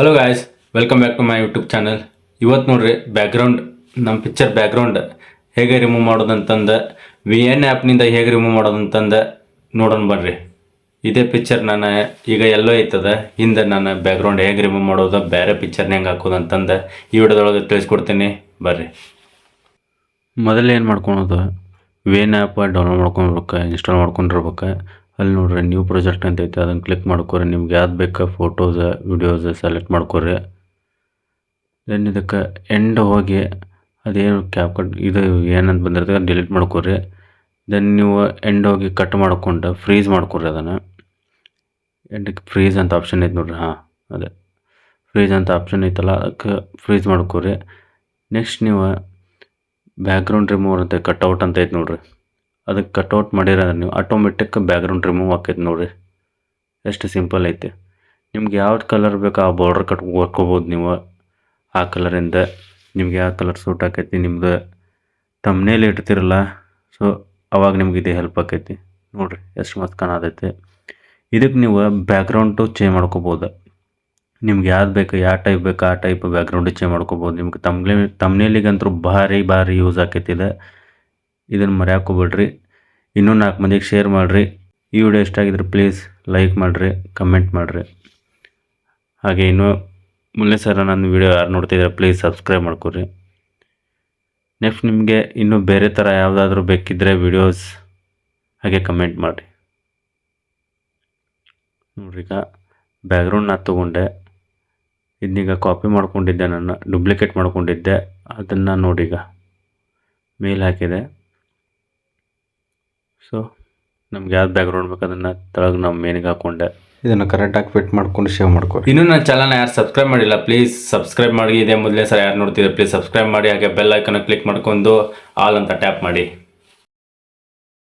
Hello guys welcome back to my YouTube channel ಇವತ್ತು ನೋಡ್ರಿ background ನಮ್ಮ ಪಿಕ್ಚರ್ ಬ್ಯಾಕ್ಗ್ರೌಂಡ್ ಹೇಗೆ ರಿಮೂವ್ ಮಾಡೋದಂತಂದು ವಿ ಎನ್ ಆ್ಯಪ್ನಿಂದ ಹೇಗೆ ರಿಮೂವ್ ಮಾಡೋದಂತಂದು ನೋಡೋಣ ಬರ್ರಿ ಇದೇ ಪಿಕ್ಚರ್ ನಾನು ಈಗ ಎಲ್ಲೋ ಐತದ, ಹಿಂದೆ ನಾನು ಬ್ಯಾಕ್ಗ್ರೌಂಡ್ ಹೇಗೆ ರಿಮೂವ್ ಮಾಡೋದು, ಬೇರೆ ಪಿಕ್ಚರ್ನ ಹೆಂಗೆ ಹಾಕೋದು ಅಂತಂದು ಈ ವಿಡಿಯೋದೊಳಗೆ ತಿಳಿಸ್ಕೊಡ್ತೀನಿ. ಬರ್ರಿ. ಮೊದಲು ಏನು ಮಾಡ್ಕೊಳೋದು? ಎನ್ ಆ್ಯಪ್ ಡೌನ್ಲೋಡ್ ಮಾಡ್ಕೊಂಡಿರ್ಬೇಕು ಇನ್ಸ್ಟಾಲ್ ಮಾಡ್ಕೊಂಡಿರ್ಬೇಕು. ಅಲ್ಲಿ ನೋಡ್ರಿ ನ್ಯೂ ಪ್ರಾಜೆಕ್ಟ್ ಅಂತ ಐತೆ ಅದನ್ನು ಕ್ಲಿಕ್ ಮಾಡ್ಕೊರಿ. ನಿಮ್ಗೆ ಯಾವ್ದು ಬೇಕಾ ಫೋಟೋಸ್ ವಿಡಿಯೋಸ್ ಸೆಲೆಕ್ಟ್ ಮಾಡ್ಕೊರಿ. ದೆನ್ ಇದಕ್ಕೆ ಎಂಡ್ ಹೋಗಿ ಅದೇನು ಕ್ಯಾಪ್ ಕಟ್ ಇದು ಏನಂತ ಬಂದಿರ್ತದೆ ಡಿಲೀಟ್ ಮಾಡ್ಕೊರಿ. ದೆನ್ ನೀವು ಎಂಡ್ ಹೋಗಿ ಕಟ್ ಮಾಡ್ಕೊಂಡು ಫ್ರೀಸ್ ಮಾಡ್ಕೊರಿ ಅದನ್ನು. ಎಂಡಕ್ಕೆ ಫ್ರೀಸ್ ಅಂತ ಆಪ್ಷನ್ ಐತೆ ನೋಡ್ರಿ, ಹಾಂ, ಅದೇ. ಫ್ರೀಸ್ ಅಂತ ಆಪ್ಷನ್ ಐತಲ್ಲ, ಅದಕ್ಕೆ ಫ್ರೀಸ್ ಮಾಡ್ಕೊರಿ. ನೆಕ್ಸ್ಟ್ ನೀವು ಬ್ಯಾಕ್ಗ್ರೌಂಡ್ ರಿಮೂವರ್ ಅಂತ ಕಟ್ಔಟ್ ಅಂತ ಐತೆ ನೋಡ್ರಿ. ಅದಕ್ಕೆ ಕಟ್ಔಟ್ ಮಾಡಿರೋದ್ರೆ ನೀವು ಆಟೋಮೆಟಿಕ್ ಬ್ಯಾಕ್ಗ್ರೌಂಡ್ ರಿಮೂವ್ ಆಕೈತೆ ನೋಡಿರಿ. ಎಷ್ಟು ಸಿಂಪಲ್ ಐತೆ. ನಿಮ್ಗೆ ಯಾವ್ದು ಕಲರ್ ಬೇಕು ಆ ಬಾರ್ಡ್ರ್ ಕಟ್ ಹಾಕ್ಕೋಬೋದು ನೀವು. ಆ ಕಲರಿಂದ ನಿಮ್ಗೆ ಯಾವ ಕಲರ್ ಸೂಟ್ ಆಕೈತಿ, ನಿಮ್ದು ತಮ್ಮನೇಲಿ ಇಡ್ತಿರಲ್ಲ ಸೊ ಅವಾಗ ನಿಮ್ಗೆ ಇದು ಹೆಲ್ಪ್ ಆಕೈತಿ. ನೋಡಿರಿ, ಎಷ್ಟು ಮಸ್ತ್ ಕಾಣತೈತಿ. ಇದಕ್ಕೆ ನೀವು ಬ್ಯಾಕ್ಗ್ರೌಂಡು ಚೇಂಜ್ ಮಾಡ್ಕೋಬೋದು. ನಿಮ್ಗೆ ಯಾವ್ದು ಬೇಕು, ಯಾವ ಟೈಪ್ ಬೇಕು, ಆ ಟೈಪ್ ಬ್ಯಾಕ್ಗ್ರೌಂಡ್ ಚೇಂಜ್ ಮಾಡ್ಕೋಬೋದು. ನಿಮ್ಗೆ ತಮ್ಮ ತಮ್ನೇಲಿಗಂತೂ ಭಾರಿ ಭಾರಿ ಯೂಸ್ ಆಕೈತಿ ಇದು. ಇದನ್ನು ಮರ್ಯಾಕೆ ಹೋಗ್ಬೇಡ್ರಿ. ಇನ್ನೂ ನಾಲ್ಕು ಮಂದಿಗೆ ಶೇರ್ ಮಾಡಿರಿ. ಈ ವಿಡಿಯೋ ಇಷ್ಟ ಆಗಿದ್ರೆ ಪ್ಲೀಸ್ ಲೈಕ್ ಮಾಡಿರಿ ಕಮೆಂಟ್ ಮಾಡಿರಿ. ಹಾಗೆ ಇನ್ನೂ ಮುಂದೆ ಸರ ನನ್ನ ವಿಡಿಯೋ ಯಾರು ನೋಡ್ತಿದ್ರೆ ಪ್ಲೀಸ್ ಸಬ್ಸ್ಕ್ರೈಬ್ ಮಾಡ್ಕೊರಿ. ನೆಕ್ಸ್ಟ್ ನಿಮಗೆ ಇನ್ನೂ ಬೇರೆ ಥರ ಯಾವುದಾದ್ರೂ ಬೇಕಿದ್ದರೆ ವಿಡಿಯೋಸ್ ಹಾಗೆ ಕಮೆಂಟ್ ಮಾಡಿ ನೋಡ್ರಿ ಈಗ ಬ್ಯಾಕ್ಗ್ರೌಂಡ್ ನಾ ತೊಗೊಂಡೆ. ಇದನ್ನೀಗ ಕಾಪಿ ಮಾಡ್ಕೊಂಡಿದ್ದೆ ನಾನು ಡುಪ್ಲಿಕೇಟ್ ಮಾಡ್ಕೊಂಡಿದ್ದೆ. ಅದನ್ನು ಈಗ. ಮೇಲ್ ಹಾಕಿದೆ. ಸೊ ನಮ್ಗೆ ಯಾವ್ದು ಬ್ಯಾಕ್ಗ್ರೌಂಡ್ ಬೇಕು ಅದನ್ನು ತೆಳಗೆ ನಾವು ಮೇನಿಗೆ ಹಾಕೊಂಡೆ. ಇದನ್ನು ಕರೆಕ್ಟಾಗಿ ಫಿಟ್ ಮಾಡ್ಕೊಂಡು ಶೇವ್ ಮಾಡ್ಕೊರಿ ಇನ್ನೂ ನನ್ನ ಚಾನಲ್ನ ಯಾರು ಸಬ್ಸ್ಕ್ರೈಬ್ ಮಾಡಿಲ್ಲ ಪ್ಲೀಸ್ ಸಬ್ಸ್ಕ್ರೈಬ್ ಮಾಡಿ. ಇದೇ ಮೊದಲೇ ಸರ್ ಯಾರು ನೋಡ್ತಿದ್ರೆ ಪ್ಲೀಸ್ ಸಬ್ಸ್ಕ್ರೈಬ್ ಮಾಡಿ. ಹಾಗೆ ಬೆಲ್ ಐಕನ್ನ ಕ್ಲಿಕ್ ಮಾಡ್ಕೊಂಡು ಆಲ್ ಅಂತ ಟ್ಯಾಪ್ ಮಾಡಿ.